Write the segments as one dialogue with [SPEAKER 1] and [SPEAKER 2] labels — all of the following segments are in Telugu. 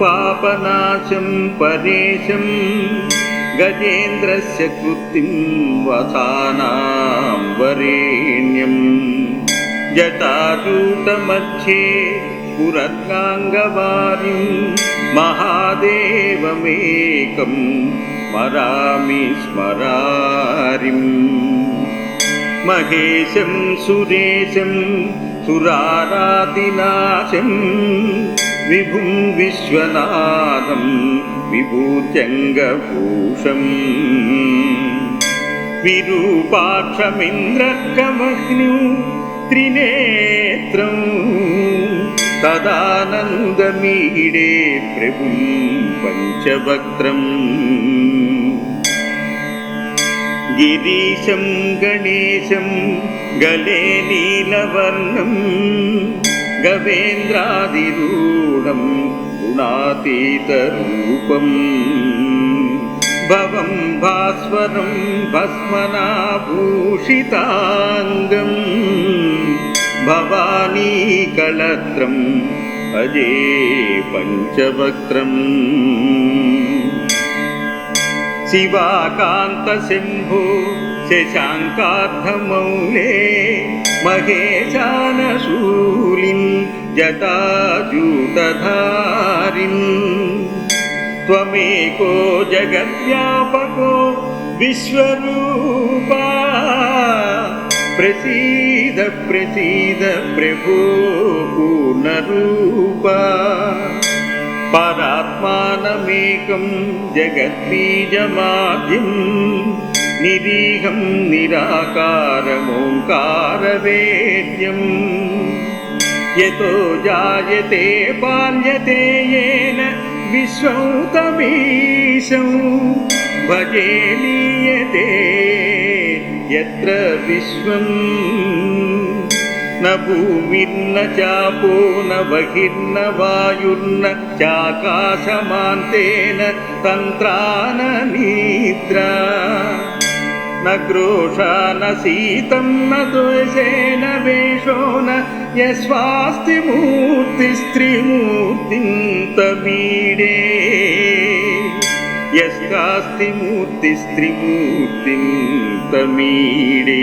[SPEAKER 1] पापनाशं परेशं गजेन्द्रस्य कृतिं वसानां वरेण्यं। यतादूतमध्ये पुरताङ्गवारिं महादेवमेकं स्मरामि स्मरारिम् महेशं सुरेशं सुरारातिनाशम् సురారాతినాశం విభుం విశ్వనాథం విభూత్యంగభూషం విరూపాక్షమింద్రకమగ్నిం త్రినేత్రం తదానందమీడే ప్రభుం పంచభక్త్రం గిరీశం గణేశం గలే गवेन्द्रादिरूढं गुणातीतरूपम् भवं भास्वरं भस्मनाभूषिताङ्गम् भवानी कलत्रं अजे पञ्चवक्त्रम् शिवाकान्तशम्भो शशाङ्कार्थमौले महेशानशूलिं जटाचूतधारिन् त्वमेको जगद्व्यापको विश्वरूपा। प्रसीद प्रसीद प्रभो पूर्णरूपा। परात्मानमेकं जगद्बीजमाधिम्। నిరీహం నిరాకారమోంకారవేద్యం యతో జాయతే పాల్యతే येन విశ్వం తమీశం భజే లీయతే యత్ర విశ్వం न भूमिर्न चापो न बहिर्न वायुर्न चाकाशमान्तेन तन्त्रा न निद्रा न क्रोशा न सीतं न द्वेषेण वेषो न यस्वास्ति मूर्तिस्त्रिमूर्तिं तमीडे यस्कास्ति तमीडे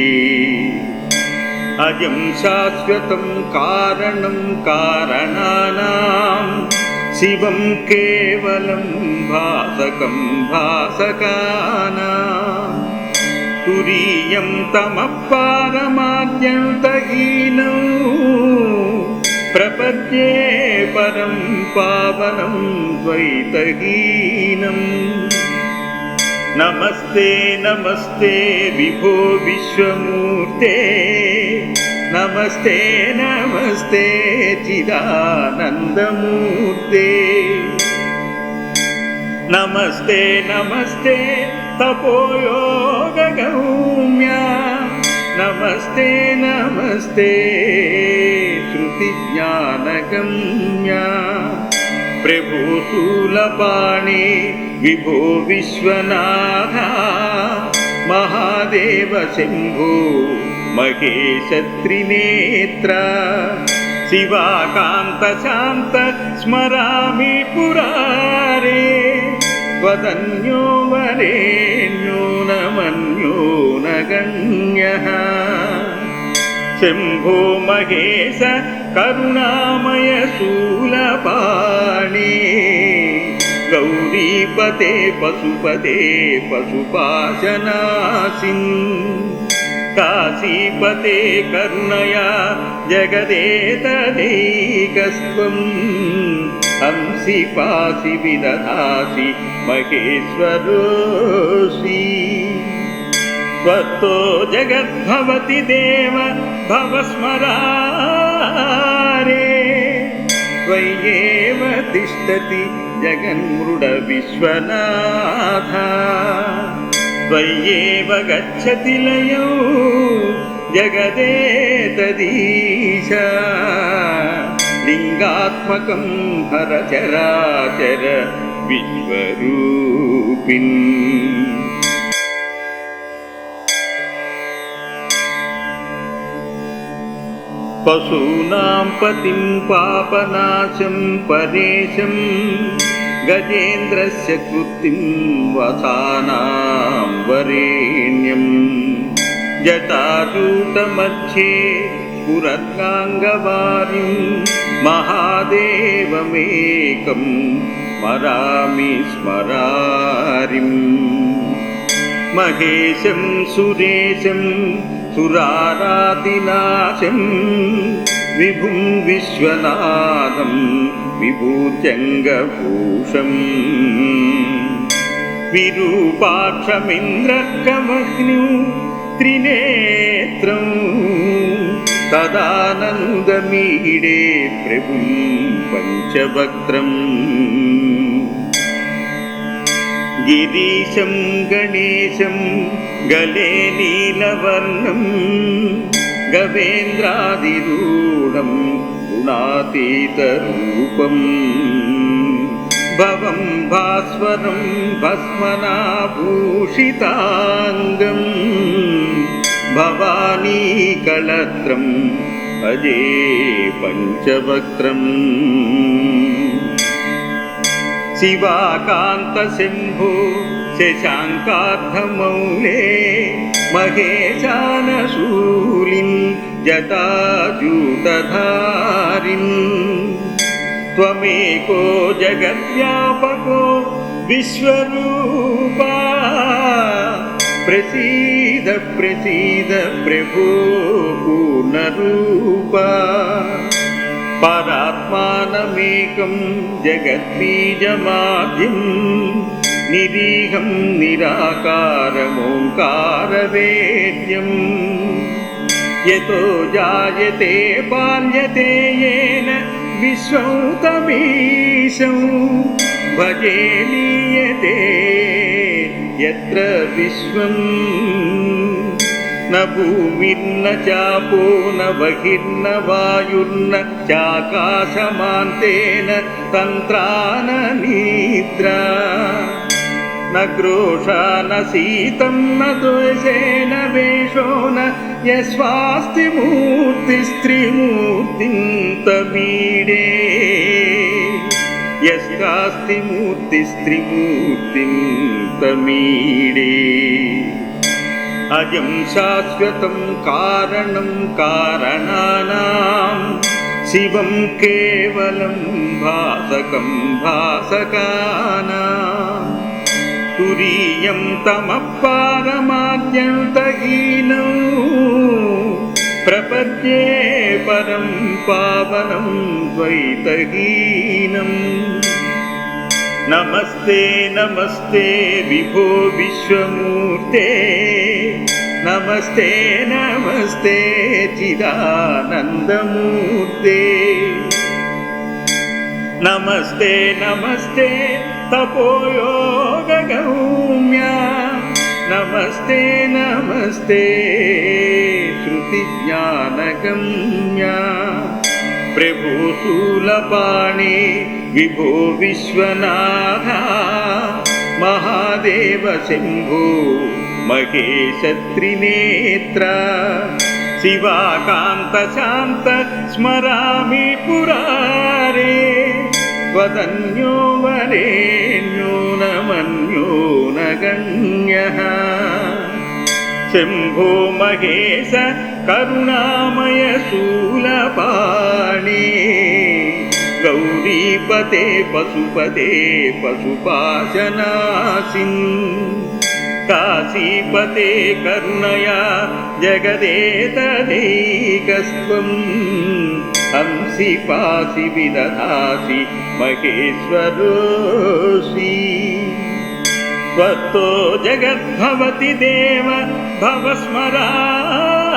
[SPEAKER 1] अयं शाश्वतं कारणं कारणानां शिवं केवलं भासकं भासकानाम् తురీయం తమపారమాద్యంతహీనం ప్రపద్యే పరం పావనం ద్వైతహీనం. నమస్తే నమస్తే విభో విశ్వమూర్తే. నమస్తే నమస్తే చిదానందమూర్తే. నమస్తే నమస్తే తపోయోగగౌమ్య. నమస్తే నమస్తే శృతిజ్ఞానగమ్య. ప్రభో శూలపాణి విభో విశ్వనాథ. మహాదేవ శంభో మహేశ త్రినేత్ర శివాకాంత శాంత స్మరామి పురారే వదన్యో వరేణ్యో నమన్యో నగణ్యః శంభో మహేశ కరుణామయ శూలపాణి హంసి పాసి విదధాసి మహేశ్వరోసి. త్వత్తో జగద్భవతి దేవ భవస్మరారే త్వయ్యేవ తిష్టతి జగన్మృడ విశ్వనాథ. త్వయ్యేవ గచ్చతి లయో జగదేతదీశ लिङ्गात्मकं हरचराचर विश्वरूपिन् पशूनां पतिं पापनाशम् परेशम् गजेन्द्रस्य कृतिं वसानां वरेण्यम् जटाशूतमध्ये पुरन्नाङ्गवारि మహాదేవమేకం స్మరామి స్మరారిం మహేశం సురేశం సురారాతినాశం విభుం విశ్వనాథం విభూత్యంగభూషం విరూపాక్షమింద్రకమగ్నిం త్రినేత్రం തദാനന്ദമീഡേ പ്രഭും പഞ്ചവക്രം गिरीशं गणेशं गले नीलवर्णं गवेन्द्रादिरूढं गुणातीतरूपम् भवं भास्वरं भस्मनाभूषिताङ्गम् भवानीकलत्रं भजे पञ्चवक्त्रम् शिवाकान्तशम्भो शशाङ्कार्थमौले महेशानशूलिन् जटाजूतधारिन् त्वमेको जगद्व्यापको विश्वरूपा ప్రసీద ప్రసీద ప్రభో పూర్ణరూప పరాత్మానమేకం జగద్బీజమాద్యం నిరీహం నిరాకారమోంకారవేద్యం యతో జాయతే పాల్యతే ఏన విశ్వం यत्र विश्वम् न भूमिर्न चापो न बहिर्न वायुर्न चाकाशमान्तेन तन्त्राननिद्रा न क्रोशा न शीतं न द्वेषेण वेषो न यस्वास्ति मूर्तिस्त्रिमूर्तिं तबीडे यस्यास्तिमूर्तिस्त्रिमूर्तिं तमीडे अयं शाश्वतं कारणं कारणानां शिवं केवलं भासकं भासकानां तुरीयं तमः पारमाद्यन्तहीनौ प्रपद्ये परं पावनं द्वैतहीनम् नमस्ते नमस्ते विभो विश्वमूर्ते नमस्ते नमस्ते चिदानन्दमूर्ते नमस्ते नमस्ते तपोयोगगौम्या नमस्ते नमस्ते ప్రభో శూలపాణి విభో విశ్వనాథ మహాదేవ శంభో మహేశ త్రినేత్ర శివాకాంత శాంత స్మరామి పురారే వదన్యో వరేణ్యో నమన్యో నగణ్యః శంభో మహేశ కరుణామయ శూలపాణి గౌరీపతే పశుపతే పశుపాశనాసిన్ కాశీపతే కరుణయా జగదేతదైకస్త్వం హంసి పాసి విదధాసి మహేశ్వరోసి त्वत्तो जगद्भवति देव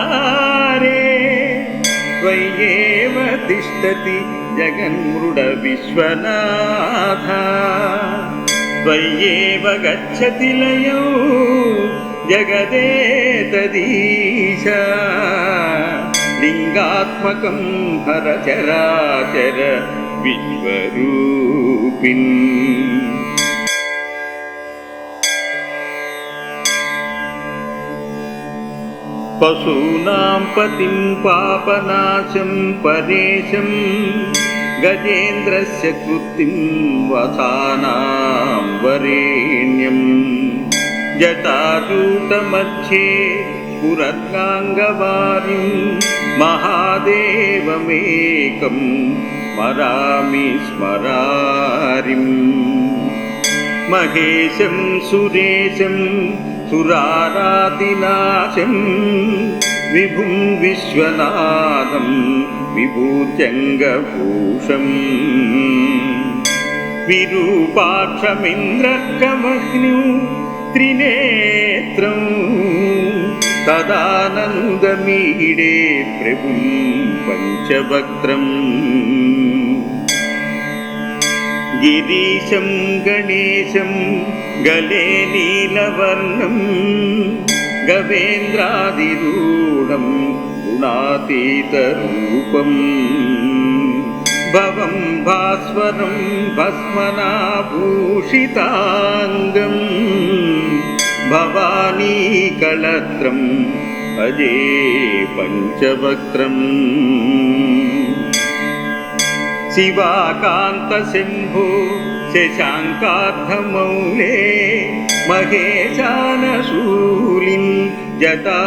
[SPEAKER 1] भवस्मरारे त्वय्येव तिष्ठति जगन्मृडविश्वनाथ त्वय्येव गच्छति लयौ जगदेतदीश लिङ्गात्मकं हरचराचर विश्वरूपिन् पशूनां पतिं पापनाशं परेशं गजेन्द्रस्य कृतिं वसानां वरेण्यं। यटादूतमध्ये पुरनाङ्गवारिं महादेवमेकं स्मरामि स्मरारिं महेशं सुरेशम् సురారాతినాశం విభుం విశ్వనాథం విభూత్యంగభూషం విరూపాక్షమింద్రకమగ్నిం త్రినేత్రం తదానందమీడే ప్రభుం పంచవక్త్రం గిరీశం గణేశం ഗലേ നീലവർണം ഗവേന്ദ്രാതിരൂഢം ഗുണാതീതരൂപം. ഭവം ഭാസ്വരം ഭസ്മനാഭൂഷിതാംഗം ഭവാനീ കളത്രം അജേ പഞ്ചവക്രം. शिवाकान्तशम्भो शशाङ्कार्धमौले महेशानशूलिं जटाजूतधारिम्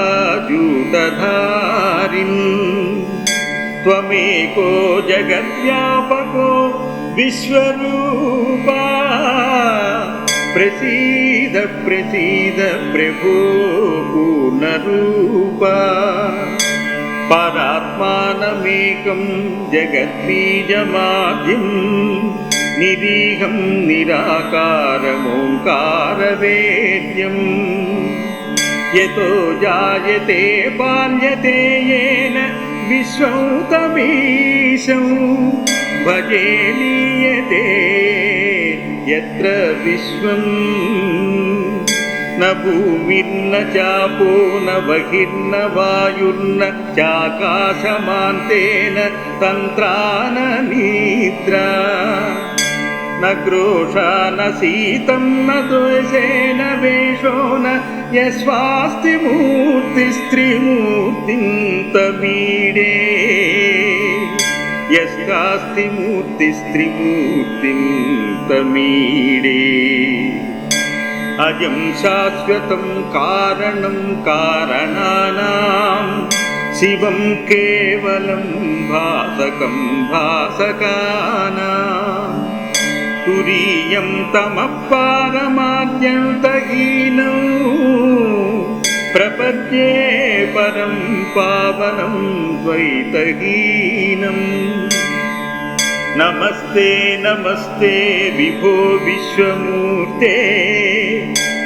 [SPEAKER 1] त्वमेको जगद्व्यापको विश्वरूपा प्रसीद प्रसीद प्रभो पूर्णरूपा పరాత్మానమేకం జగద్బీజమాద్యం నిరీహం నిరాకారమోంకారవేద్యం యతో జాయతే పాల్యతే येन విశ్వం తమీశం భజే లీయతే యత్ర విశ్వం न भूमिर्न चापो न बहिर्न वायुर्न चाकाशमान्तेन तन्त्रा न निद्रा न क्रोशा न शीतं न द्वेषेण वेषो न यस्वास्ति मूर्तिस्त्रिमूर्तिं तमीडे यस्यास्ति मूर्तिस्त्रिमूर्तिं तमीडे అజం శాశ్వతం కారణం కారణానాం. శివం కేవలం భాసకం భాసకానా. తురీయం తమపారమాద్యంతహీనం ప్రపద్యే పరం పావనం ద్వైతహీనం. నమస్తే నమస్తే విభో విశ్వమూర్తే.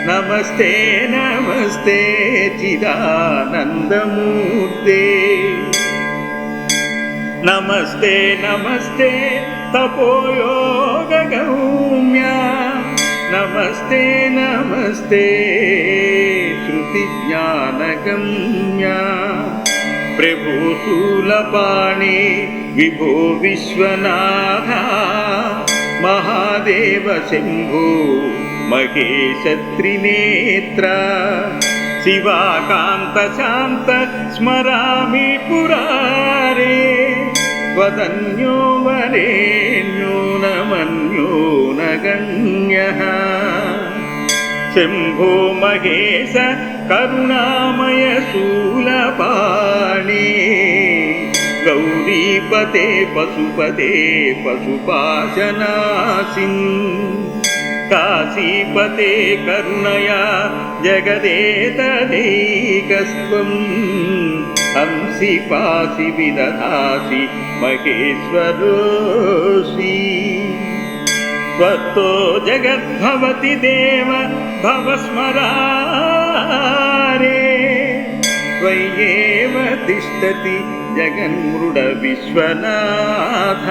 [SPEAKER 1] నమస్తే నమస్తే చిదానందమూర్తే. నమస్తే నమస్తే తపోయోగౌమ్య నమస్తే నమస్తే శృతి జ్ఞానగమ్య. ప్రభో శూలపాణి విభో విశ్వనాథ మహాదేవ శంభో మహేశ త్రినేత్ర శివాకాంత శాంత స్మరామి పురారే వదన్యో వరేణ్యో నమన్యో నగణ్యః శంభో మహేశ కరుణామయ శూలపాణి గౌరీపతే పశుపతే పశుపాశనాసిన్ కాశీపతే కరుణయా జగదేతదైకస్వం హంసి పాసి విదధాసి మహేశ్వరోసి त्वत्तो जगद्भवति देव भवस्मरारे त्वय्येव तिष्ठति जगन्मृडविश्वनाथ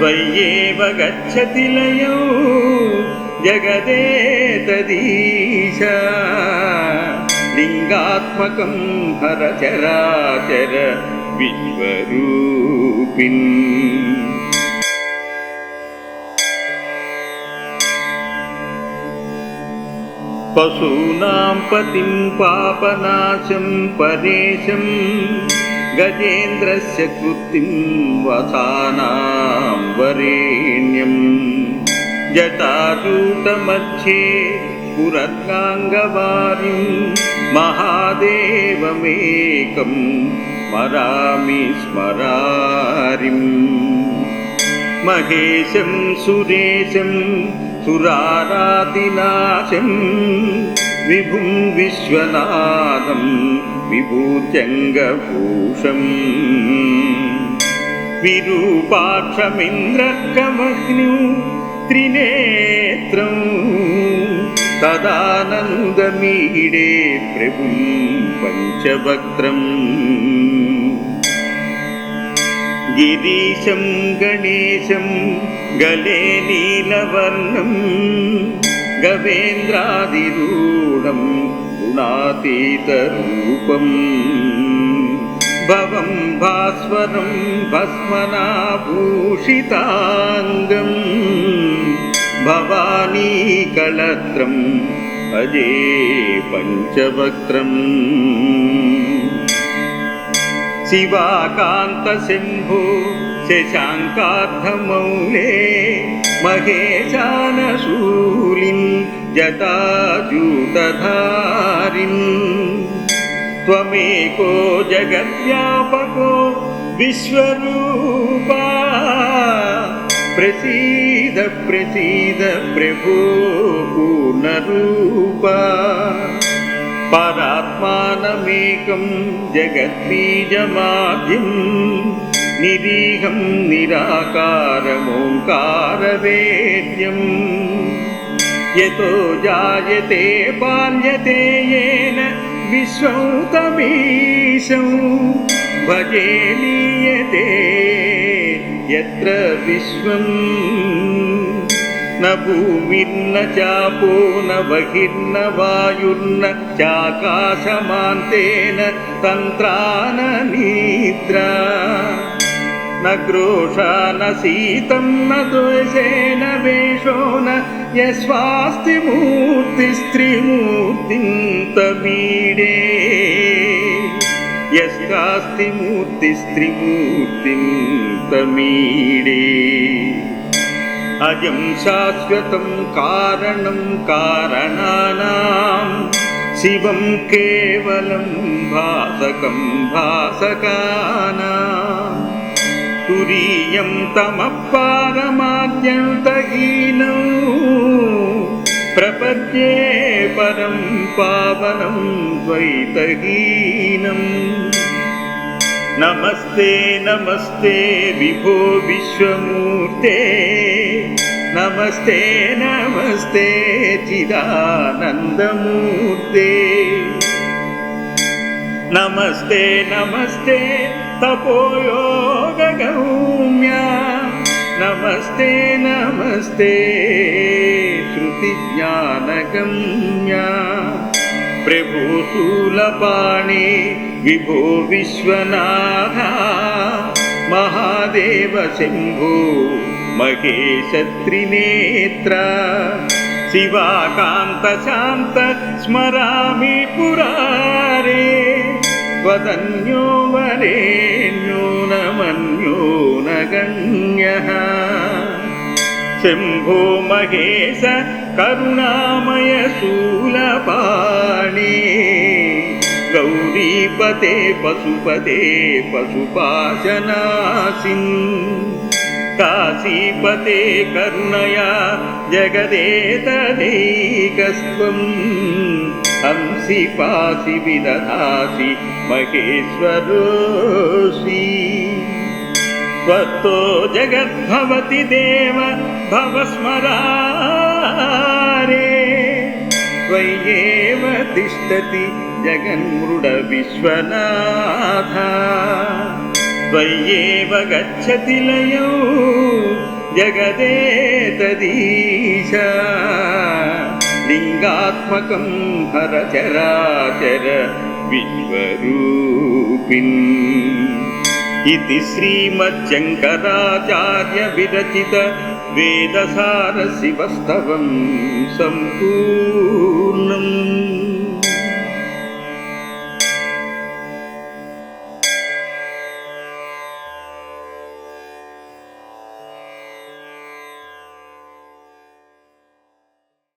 [SPEAKER 1] त्वय्येव गच्छति लयौ जगदेतदीश लिङ्गात्मकं हरचराचर विश्वरूपिन् पशूनां पतिं पापनाशं परेशं गजेन्द्रस्य कृतिं वसानां वरेण्यं। जटातमध्ये पुरङ्गाङ्गवारिं महादेवमेकं स्मरामि स्मरारिं महेशं सुरेशं సురారాతినాశం విభుం విశ్వనాథం విభూత్యంగభూషం. విరూపాక్షమింద్రకమగ్ని త్రినేత్రం. తదానందమీడే ప్రభుం పంచవక్త్రం गिरीशं गणेशं गले नीलवर्णं गवेन्द्रादिरूढं गुणातीतरूपम् भवं भास्वरं भस्मनाभूषिताङ्गं भवानी कलत्रम् अजे पञ्चवक्त्रम्। शिवाकान्तशम्भु शशाङ्कार्थमौले महेशानशूलिं जटाजूतधारिन् त्वमेको जगद्व्यापको विश्वरूपा प्रसीद प्रसीद प्रभो पूर्णरूपा परा कं जगद्बीजमाधिं निरीहं निराकारमोङ्कारवेद्यम् यतो जायते पाल्यते येन विश्वं तमीशं भजे लीयते यत्र विश्वम्। न भूमिर्न चापो न बहिर्न वायुर्न चाकाशमान्तेन तन्त्रा न निद्रा न क्रोशा न शीतं न द्वेषेण वेषो न यस्वास्ति मूर्तिस्त्रिमूर्तिं तमीडे यस्यास्ति मूर्तिस्त्रिमूर्तिं तमीडे అజం శాశ్వతం కారణం కారణానాం. శివం కేవలం భాసకం భాసకానాం. తురీయం తమపారమాద్యంతహీనం ప్రపద్యే పరం పావనం ద్వైతహీనం. नमस्ते नमस्ते विभो विश्वमूर्ते नमस्ते नमस्ते चिदानन्दमूर्ते नमस्ते नमस्ते तपोयोगगौम्या नमस्ते नमस्ते श्रुतिज्ञानगम्या ప్రభో శూలపాణి విభో విశ్వనాథ మహాదేవ శంభో మహేశ త్రినేత్ర శివాకాంత శాంత స్మరామి పురారే వదన్యో వరేణ్యో నమన్యో నగణ్య శంభో మహేశ కరుణామయ శూలపాణి. గౌరీపతే పశుపతే పశుపాశనాసిన్ కాశీపతే కరుణయా జగదేతదైకస్త్వం హంసి పాసి విదధాసి మహేశ్వరోసి. त्वत्तो जगद्भवति देव भवस्मरारे त्वय्येव तिष्ठति जगन्मृडविश्वनाथ त्वय्येव गच्छति लयौ जगदेतदीश लिङ्गात्मकं हरचराचर विश्वरूपिन् ఇది శ్రీమచ్చంకరాచార్య విరచిత వేదసార శివస్తవం సంపూర్ణం